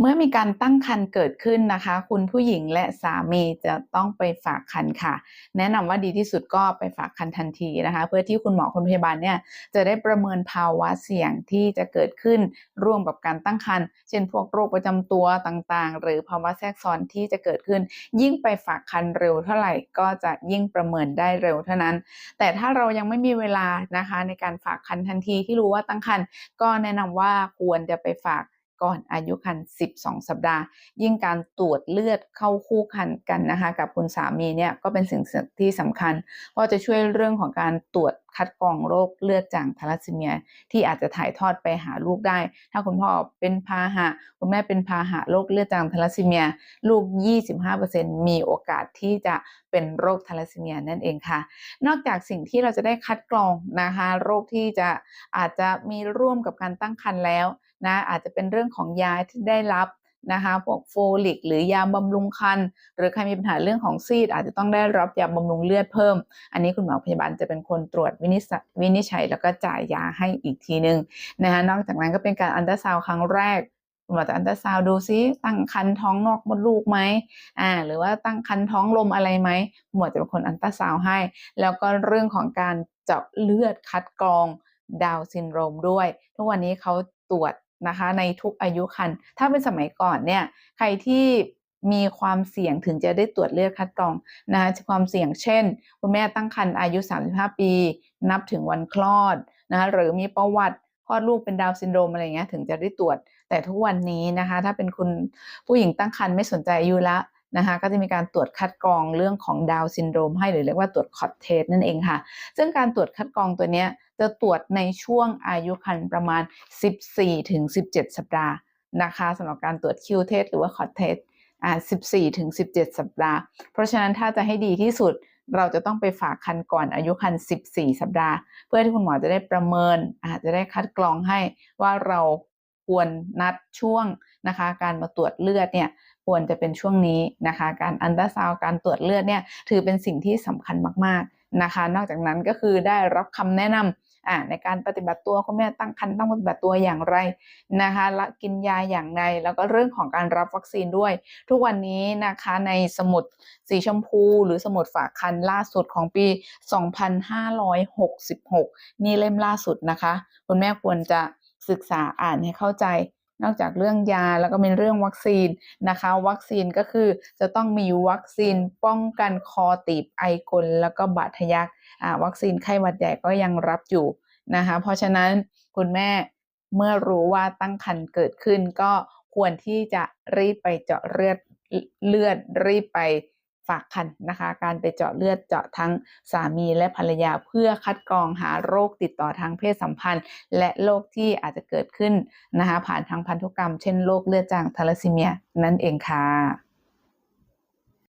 เมื่อมีการตั้งครรภ์เกิดขึ้นนะคะ คุณผู้หญิงและสามีจะต้องไปฝากครรภ์ค่ะ แนะนำว่าดีที่สุดก็ไปฝากครรภ์ทันทีนะคะ เพื่อที่คุณหมอคุณพยาบาลเนี่ยจะได้ประเมินภาวะเสี่ยงที่จะเกิดขึ้นร่วมกับการตั้งครรภ์เช่นพวกโรคประจำตัวต่างๆ หรือภาวะแทรกซ้อนที่จะเกิดขึ้น ยิ่งไปฝากครรภ์เร็วเท่าไหร่ก็จะยิ่งประเมินได้เร็วเท่านั้น แต่ถ้าเรายังไม่มีเวลานะคะในการฝากครรภ์ทันทีที่รู้ว่าตั้งครรภ์ก็แนะนำว่าควรจะไปฝาก ก่อนอายุครรภ์12 สัปดาห์ ยิ่งการตรวจเลือดเข้าคู่คันกันนะคะ กับคุณสามีเนี่ยก็เป็นสิ่งที่สำคัญ เพราะจะช่วยเรื่องของการตรวจ คัดกรองโรคเลือดจางทาลัสซีเมีย ที่อาจจะถ่ายทอดไปหาลูกได้ ถ้าคุณพ่อเป็นพาหะ คุณแม่เป็นพาหะโรคเลือดจางทาลัสซีเมีย ลูก 25%มีโอกาสที่จะเป็นโรคทาลัสซีเมียนั่นเองค่ะ นอกจากสิ่งที่เราจะได้คัดกรองนะคะ โรคที่จะอาจจะมีร่วมกับการตั้งครรภ์แล้วนะอาจจะเป็นเรื่องของยาที่ได้รับ นะคะพวกโฟลิก หรือยาบำรุงคันหรือใครมีปัญหาเรื่องของซีด อาจจะต้องได้รับยาบำรุงเลือดเพิ่ม อันนี้คุณหมอพยาบาลจะเป็นคนตรวจวินิจวินิจฉัยแล้วก็จ่ายยาให้อีกทีนึงนะคะนอกจากนั้นก็เป็นการอันตราซาวครั้งแรกคุณหมอจะอันตราซาวดูซิตั้งคันท้องนอกมดลูกไหมอ่าหรือว่าตั้งคันท้องลมอะไรไหมหมอจะเป็นคนอันตราซาวให้ แล้วก็เรื่องของการเจาะเลือดคัดกรองดาวซินโดรมด้วย ทุกวันนี้เขาตรวจ นะคะ ในทุกอายุคันถ้าเป็นสมัยก่อนเนี่ย ใครที่มีความเสี่ยงถึงจะได้ตรวจเลือดคัดกรองนะคะความเสี่ยงเช่น คุณแม่ตั้งครรภ์อายุ 35 ปี นับถึงวันคลอดนะคะหรือมีประวัติคลอดลูกเป็นดาวซินโดรมอะไรเงี้ยถึงจะได้ตรวจ แต่ทุกวันนี้นะคะ ถ้าเป็นคุณผู้หญิงตั้งครรภ์ไม่สนใจอายุละ นะคะก็จะมีการตรวจคัดกรองเรื่องของดาวซินโดรมให้หรือเรียกว่าตรวจคอร์เทสนั่นเองค่ะ ซึ่งการตรวจคัดกรองตัวนี้จะตรวจในช่วงอายุครรภ์ประมาณ 14 ถึง 17 สัปดาห์นะคะสำหรับการตรวจคิวเทสหรือว่าคอร์เทสอ่า14 ถึง 17 สัปดาห์ เพราะฉะนั้นถ้าจะให้ดีที่สุดเราจะต้องไปฝากคันก่อนอายุคัน 14 สัปดาห์ เพื่อที่คุณหมอจะได้ประเมินอาจจะได้คัดกรองให้ว่าเราควรนัดช่วงนะคะ การมาตรวจเลือดเนี่ย ควรจะเป็นช่วงนี้นะคะ การอันตราซาวการตรวจเลือดเนี่ยถือเป็นสิ่งที่สำคัญมากๆนะคะ นอกจากนั้นก็คือได้รับคำแนะนำอ่าในการปฏิบัติตัวคุณแม่ตั้งครรภ์ต้องปฏิบัติตัวอย่างไรนะคะละกินยาอย่างไรแล้วก็เรื่องของการรับวัคซีนด้วย ทุกวันนี้นะคะในสมุดสีชมพู หรือสมุดฝากคันล่าสุดของปี 2566 นี่เล่มล่าสุดนะคะ คุณแม่ควรจะศึกษาอ่านให้เข้าใจ นอกจากเรื่องยาแล้วก็เป็นเรื่องวัคซีนนะคะ วัคซีนก็คือจะต้องมีวัคซีนป้องกันคอตีบไอกลแล้วก็บาดทะยักวัคซีนไข้หวัดใหญ่ก็ยังรับอยู่นะคะ เพราะฉะนั้นคุณแม่เมื่อรู้ว่าตั้งครรภ์เกิดขึ้นก็ควรที่จะรีบไปเจาะเลือดเลือดรีบไป ฝากคันนะคะ การไปเจาะเลือดเจาะทั้งสามีและภรรยาเพื่อคัดกรองหาโรคติดต่อทางเพศสัมพันธ์ และโรคที่อาจจะเกิดขึ้นนะคะผ่านทางพันธุกรรม เช่นโรคเลือดจางทาลัสซีเมียนั่นเองค่ะ